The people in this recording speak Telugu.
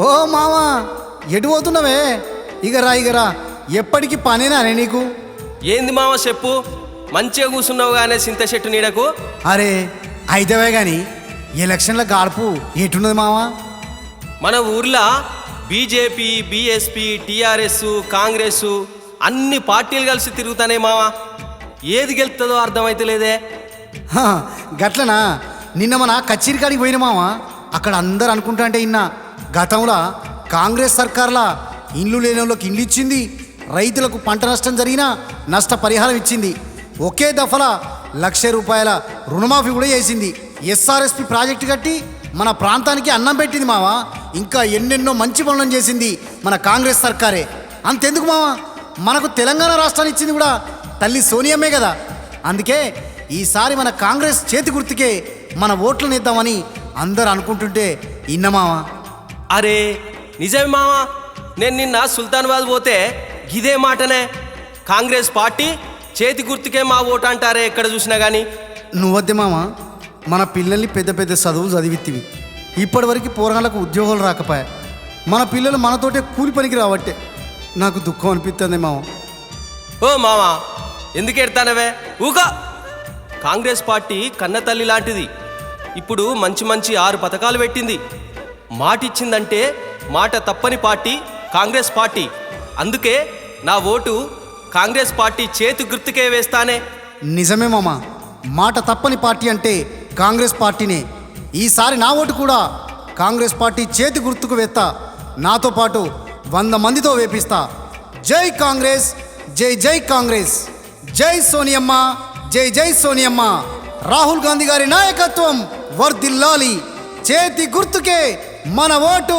ఓ మామా ఎటు పోతున్నావే? ఇగరా ఇగరా ఎప్పటికి పనేనా నీకు? ఏంది మామ చెప్పు? మంచిగా కూర్చున్నావు గానే సింత చెట్టు నీడకు? అరే అయితేవే గాని ఎలక్షన్ల గాడుపు ఎటున్నది మావా? మన ఊర్లో బీజేపీ బీఎస్పీ టీఆర్ఎస్ కాంగ్రెస్ అన్ని పార్టీలు కలిసి తిరుగుతానే మావా. ఏది గెలుతుందో అర్థమైతలేదే హ, గట్లనా? నిన్న మన కచ్చేరికాడికి పోయిన మావా? అక్కడ అందరు అనుకుంటా అంటే ఇన్న. గతంలో కాంగ్రెస్ సర్కార్లా ఇండ్లు లేని వాళ్ళకి ఇండ్లు ఇచ్చింది రైతులకు పంట నష్టం జరిగినా నష్టపరిహారం ఇచ్చింది. ఒకే దఫలా లక్ష రూపాయల రుణమాఫీ కూడా చేసింది. ఎస్ఆర్ఎస్పి ప్రాజెక్టు కట్టి మన ప్రాంతానికి అన్నం పెట్టింది మావా ఇంకా ఎన్నెన్నో మంచి పనులను చేసింది మన కాంగ్రెస్ సర్కారే. అంతెందుకు మావా మనకు తెలంగాణ రాష్ట్రాన్ని ఇచ్చింది కూడా తల్లి సోనియమ్మే కదా. అందుకే ఈసారి మన కాంగ్రెస్ చేతి గుర్తుకే మన ఓట్లను ఇద్దామని అందరు అనుకుంటుంటే ఇన్నమావా అరే నిజమే మావా? నేను నిన్న సుల్తానాబాద్ పోతే గిదే మాటనే. కాంగ్రెస్ పార్టీ చేతి గుర్తుకే మా ఓటు అంటారే ఎక్కడ చూసినా కానీ నువ్వద్దే మామ మన పిల్లల్ని పెద్ద పెద్ద చదువులు చదివిత్తివి. ఇప్పటివరకు పోరాళ్ళకు ఉద్యోగాలు రాకపోయా. మన పిల్లలు మనతోటే కూలి పనికి రావట్టే. నాకు దుఃఖం అనిపిస్తుంది మామ ఓ మావా ఎందుకు ఎడతానవే ఊగా కాంగ్రెస్ పార్టీ కన్న తల్లి లాంటిది. ఇప్పుడు మంచి మంచి ఆరు పథకాలు పెట్టింది. మాటిచ్చిందంటే మాట తప్పని పార్టీ కాంగ్రెస్ పార్టీ. అందుకే నా ఓటు కాంగ్రెస్ పార్టీ చేతి గుర్తుకే వేస్తానే. నిజమే మామ. మాట తప్పని పార్టీ అంటే కాంగ్రెస్ పార్టీనే. ఈసారి నా ఓటు కూడా కాంగ్రెస్ పార్టీ చేతి గుర్తుకు వేస్తా. నాతో పాటు వంద మందితో వేపిస్తా. జై కాంగ్రెస్ జై జై కాంగ్రెస్. జై సోనియమ్మ జై జై సోనియమ్మ. రాహుల్ గాంధీ గారి నాయకత్వం వర్దిల్లాలి చేతి గుర్తుకే మన ఓటు